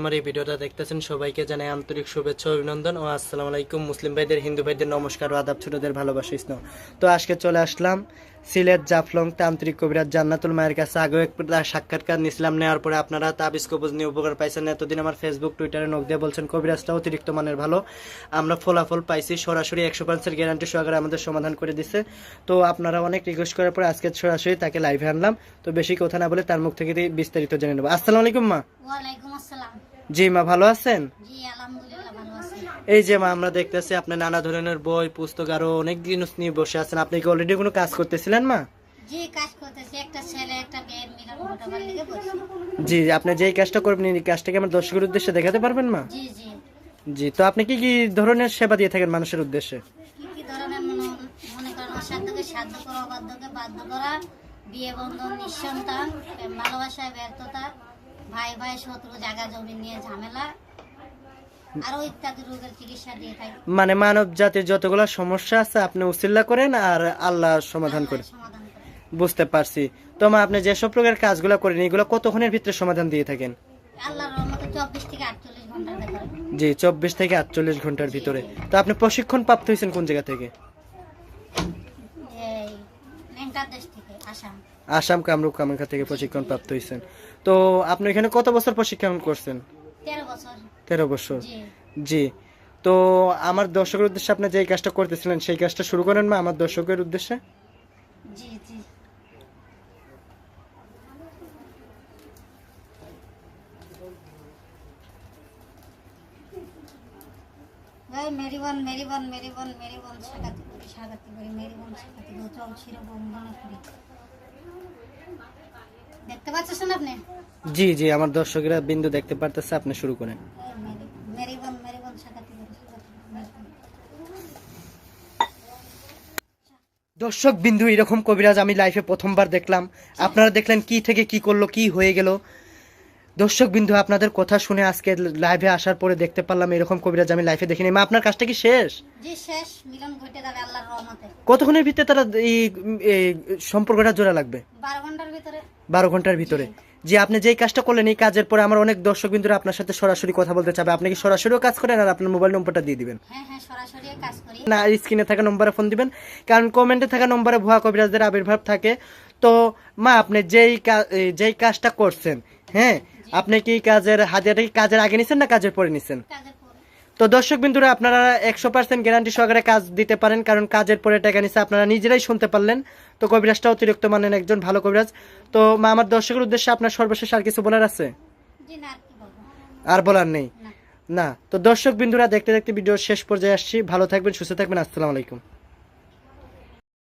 আমার এই ভিডিওটা দেখতেছেন, সবাইকে জানাই আন্তরিক শুভেচ্ছা অভিনন্দন। ও আসসালামু আলাইকুম, মুসলিম ভাইদের, হিন্দু ভাইদের নমস্কার ও আদাব ছোটদের ভালোবাসা ইসলাম তো আজকে চলে আসলাম সিলেট জাফলং তান্ত্রিক কবিরাজ জান্নাতুল মায়ের কাছে আগেও এক সাক্ষাৎকার নিয়েছিলাম নেওয়ার পরে আপনারা তাবিজ কবজ নিয়ে উপকার পাইছেন। এতদিন আমার ফেসবুক টুইটারে নক দিয়ে বলছেন কবিরাজটা অতিরিক্ত মানের ভালো। আমরা ফলাফল পাইছি সরাসরি একশো পার্সেন্ট গ্যারান্টি সহকারে আমাদের সমাধান করে দিছে। তো আপনারা অনেক রিকোয়েস্ট করার পরে আজকে সরাসরি তাকে লাইভে আনলাম। তো বেশি কথা না বলে তার মুখ থেকে বিস্তারিত জেনে নেব। আসসালামু আলাইকুম মা। জি মা ভালো আছেন? জি আলহামদুলিল্লাহ। এই যে মা আমরা দেখতেছি আপনি নানা ধরনের বই পুস্তক আরও অনেক জিনিস নিয়ে বসে আছেন। আপনি কি অলরেডি কোনো কাজ করতেছিলেন মা? জি কাজ করতেছি। একটা ছেলে একটা মেয়ের মিলন ঘটাবার লিগে বলছি জি আপনি যেই কাজটা করবেন এই কাজটাকে আমার দর্শকের উদ্দেশ্যে দেখাতে পারবেন মা? জি জি। জি তো আপনি কি কি ধরনের সেবা দিয়ে থাকেন মানুষের উদ্দেশ্যে? কি কি ধরনের মনে মনে করেন অসাধ্যকে সাধ্য করা অবাধ্যকে বাধ্য করা বিয়ে বন্ধন নিঃসন্তান ভালোবাসায় ব্যর্থতা ভাই ভাই শত্রু জায়গা জমি নিয়ে ঝামেলা আরও ইত্যাদি রোগের চিকিৎসা দিয়ে থাকি মানে মানব জাতির যতগুলো সমস্যা আছে আপনি উচিল্লা করেন আর আল্লাহ সমাধান করেন। বুঝতে পারছি। তো মা আপনি যেসব প্রকার কাজগুলো করেন এগুলো কতক্ষণের ভিতরে সমাধান দিয়ে থাকেন? জি চব্বিশ থেকে আটচল্লিশ ঘণ্টার ভিতরে। তো আপনি প্রশিক্ষণ প্রাপ্ত হয়েছেন কোন জায়গা থেকে? আসাম। আসাম কামরূপ কামাখ্যা থেকে প্রশিক্ষণ প্রাপ্ত হয়েছেন। তো আপনি এখানে কত বছর প্রশিক্ষণ করছেন? তেরো বছর। তেরো বছর। জি। তো আমার দর্শকের উদ্দেশ্যে আপনি যে কাজটা করতেছিলেন সেই কাজটা শুরু করেন মা আমার দর্শকের উদ্দেশ্যে। করি করি ছিল বন্ধন করি। দেখতে পাচ্ছেন আপনি? জি জি আমার দর্শকেরা বিন্দু দেখতে পারতেছে আপনি শুরু করেন। দর্শক বিন্দু এরকম কবিরাজ আমি লাইফে প্রথমবার দেখলাম। আপনারা দেখলেন কি থেকে কি করল কি হয়ে গেল। দর্শক বিন্দু আপনাদের কথা শুনে আজকে লাইভে আসার পরে দেখতে পারলাম এরকম কবিরাজ আমি লাইফে দেখিনি। মা আপনার কাজটা কি শেষ? জি শেষ। মিলন ঘটে যাবে আল্লাহর রহমতে। কতক্ষণের ভিতরে তারা এই এই সম্পর্কটা জোড়া লাগবে? বারো ঘণ্টার ভিতরে। বারো ঘণ্টার ভিতরে। যে আপনি যেই কাজটা করলেন এই কাজের পরে আমার অনেক দর্শক বিন্দুরা আপনার সাথে সরাসরি কথা বলতে চাবে। আপনি কি সরাসরিও কাজ করেন আর আপনার মোবাইল নম্বরটা দিয়ে দিবেন? হ্যাঁ হ্যাঁ সরাসরি কাজ করি। না স্ক্রিনে থাকা নম্বরে ফোন দিবেন। কারণ কমেন্টে থাকা নম্বরে ভুয়া কবিরাজদের আবির্ভাব থাকে। তো মা আপনি যেই যেই কাজটা করছেন হ্যাঁ? আপনি কি কাজের হাতিয়াটা কি কাজের আগে নিছেন না কাজের পরে নিছেন? তো দর্শক বিন্দুরা আপনারা একশো পার্সেন্ট গ্যারান্টি সহকারে কাজ দিতে পারেন কারণ কাজের পরে টাকা নিচ্ছে আপনারা নিজেরাই শুনতে পারলেন। তো কবিরাজটা অতিরিক্ত মানেন একজন ভালো কবিরাজ। তো মা আমার দর্শকের উদ্দেশ্যে আপনার সর্বশেষ আর কিছু বলার আছে? আর বলার নেই? না। না। তো দর্শক বিন্দুরা দেখতে দেখতে ভিডিও শেষ পর্যায়ে আসছি। ভালো থাকবেন সুস্থ থাকবেন। আসসালামু আলাইকুম।